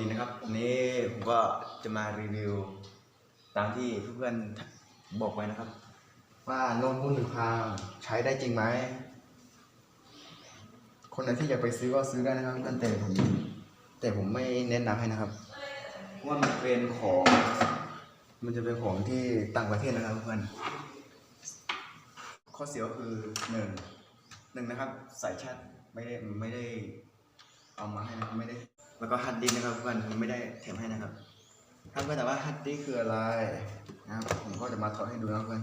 ดีนะครับวันนี้ผมก็จะมารีวิว ตามที่เพื่อนๆบอกไว้นะครับ ว่าโน้ตบุ๊กหนึ่งพังใช้ได้จริงไหม คนไหนที่อยากไปซื้อก็ซื้อได้นะครับแต่ผมแต่ผมไม่แนะนำให้นะครับเพราะว่ามันเป็นของ มันจะเป็นของที่ต่างประเทศนะครับเพื่อนข้อเสียก็คือหนึ่งหนึ่งนะครับสายชาร์จไม่ได้ไม่ได้เอามาให้นะครับไม่ได้ แล้วก็ฮัดดิสนะครับเพื่อนไม่ได้แถมให้นะครับถ้าเพื่อนแต่ว่าฮัดดิสคืออะไรนะครับผมก็จะมาถอดให้ดูนะเพื่อน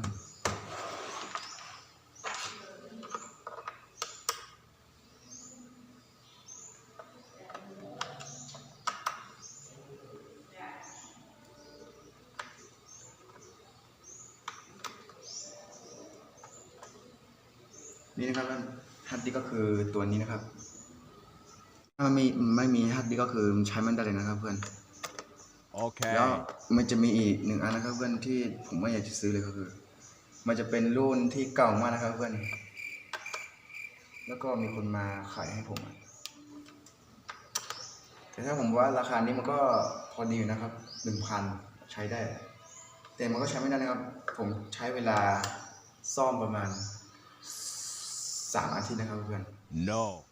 นี่นะครับฮัดดิสก์ก็คือตัวนี้นะครับ ถ้าไม่ไม่มีฮัดดิสก์ก็คือใช้มันได้เลยนะครับเพื่อน Okay. แล้วมันจะมีอีกหนึ่งอันนะครับเพื่อนที่ผมไม่อยากจะซื้อเลยก็คือ มันจะเป็นรุ่นที่เก่ามากนะครับเพื่อน แล้วก็มีคนมาขายให้ผมอะแต่ถ้าผมว่าราคานี้มันก็พอดีอยู่นะครับหนึ่งพันใช้ได้ แต่มันก็ใช้ไม่ได้นะครับ ผมใช้เวลาซ่อมประมาณสามอาทิตย์นะครับเพื่อน No.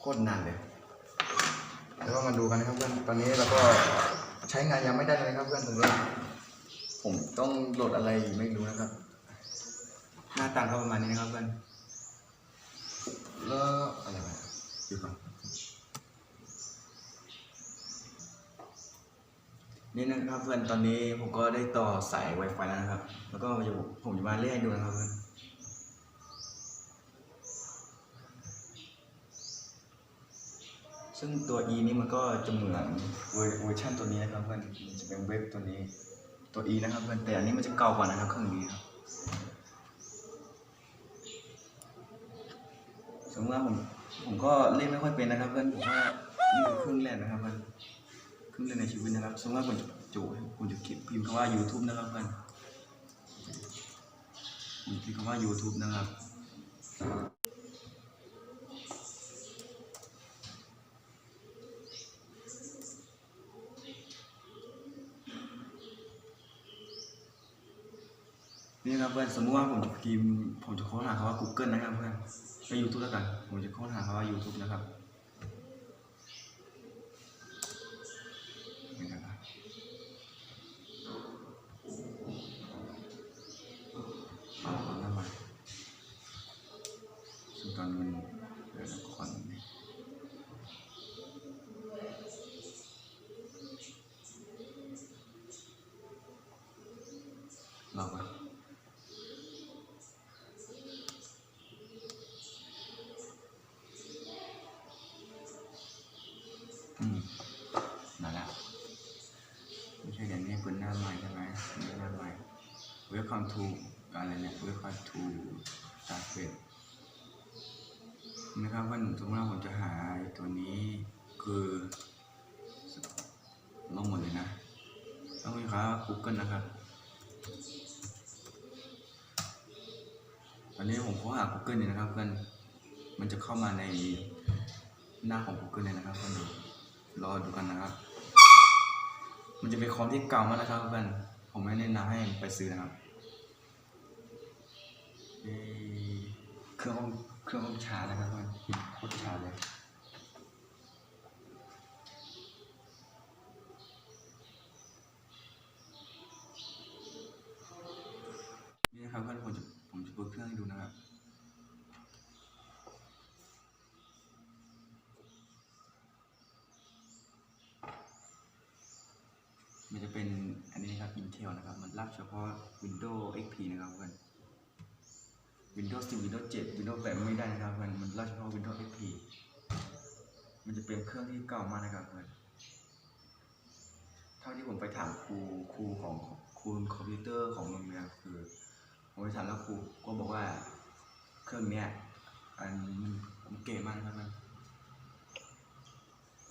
โคตรนานเลยแล้วก็มาดูกันนะครับเพื่อนตอนนี้เราก็ใช้งานยังไม่ได้เลยครับเพื่อนตรงนี้ผมต้องโหลดอะไรอีกไม่รู้นะครับ หน้าตาก็ประมาณนี้นะครับเพื่อนแล้วอะไรวะอยู่ก่อนนี่นะครับเพื่อนตอนนี้ผมก็ได้ต่อสาย Wi-Fi แล้วนะครับ แล้วก็ผมจะมาเล่นให้ดูนะครับเพื่อน ซึ่งตัว e นี้มันก็จะเหมือนเวอร์เวอร์ชันตัวนี้นะครับเพื่อนมันจะเป็นเว็บตัวนี้ตัว e นะครับเพื่อนแต่อันนี้มันจะเก่ากว่านะครับเครื่องนี้ครับสมมติว่าผมผมก็เล่นไม่ค่อยเป็นนะครับเพื่อนผมว่านี่เป็นเครื่องแรกนะครับเพื่อนเครื่องแรกในชีวิตนะครับสมมติว่าผมจะจูผมจะพิมพ์คำว่า YouTube นะครับเพื่อนผมพิมพ์คำว่า YouTube นะครับ นี่นะครับเพื่อนสมมติว่าผมพิมพ์ผมจะค้นหาคำว่า Google นะครับเพื่อนไป YouTube แล้วกัน ผมจะค้นหาคำว่า YouTube นะครับนี่นะครับเอาเอ นั่นแหละไม่ใช่อย่างนี้เป็นหน้าใหม่ใช่ไหมนี่หน้าใหม่ welcome to อะไรเนี่ย welcome to start with นะครับว่าสมมติว่าผมจะหาตัวนี้คือลงหมดเลยนะต้องมีคำว่า Google นะครับตอนนี้ผมค้นหา Google อยู่นะครับเพื่อนมันจะเข้ามาในหน้าของ Google เลยนะครับเพื่อน รอดูกันนะครับ มันจะเป็นคอมที่เก่ามากนะครับเพื่อนผมไม่แนะนำให้ไปซื้อนะครับเครื่องเครื่องห้องชานะครับเพื่อนโคตรชาเลย นี่นะครับเพื่อนผมจะผมจะเปิดเครื่องให้ดูนะครับ มันจะเป็นอันนี้ นนะครับ มันรับเฉพาะ Windows XP นะครับเพื่อน Windows 10 Windows 7 Windows 8 ไม่ได้นะครับเพื่อนมันรับเฉพาะ Windows XP มันจะเป็นเครื่องที่เก่ามากนะครับเพื่อนเท่าที่ผมไปถามครูครูของครูคอมพิวเตอร์ของโรงเรียนคือผมไปถามแล้วครูก็บอกว่าเครื่องเนี้ยอันมันเก๋มากนะครับมัน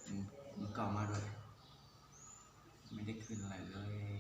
มันมันเก่ามากเลยไม่ได้ขึ้นอะไรเลยนี่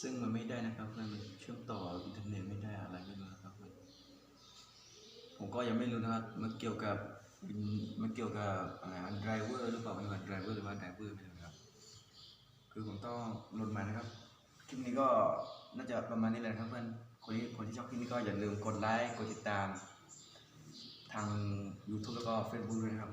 ซึ่งมันไม่ได้นะครับเพื่อนมันเชื่อมต่ออินเทอร์เน็ตไม่ได้อะไรไม่รู้นะครับเพื่อนผมก็ยังไม่รู้นะครับมันเกี่ยวกับมันเกี่ยวกับอะไรไดรเวอร์หรือเปล่าไม่รู้ไดรเวอร์หรือว่าไดรเวอร์ไม่รู้นะครับ คือผมต้องโหลดมานะครับคลิปนี้ก็น่าจะประมาณนี้แหละครับเพื่อนคนที่คนที่ชอบคลิปนี้ก็อย่าลืมกดไลค์กดติดตาม ทาง YouTube แล้วก็ Facebook ด้วยนะครับ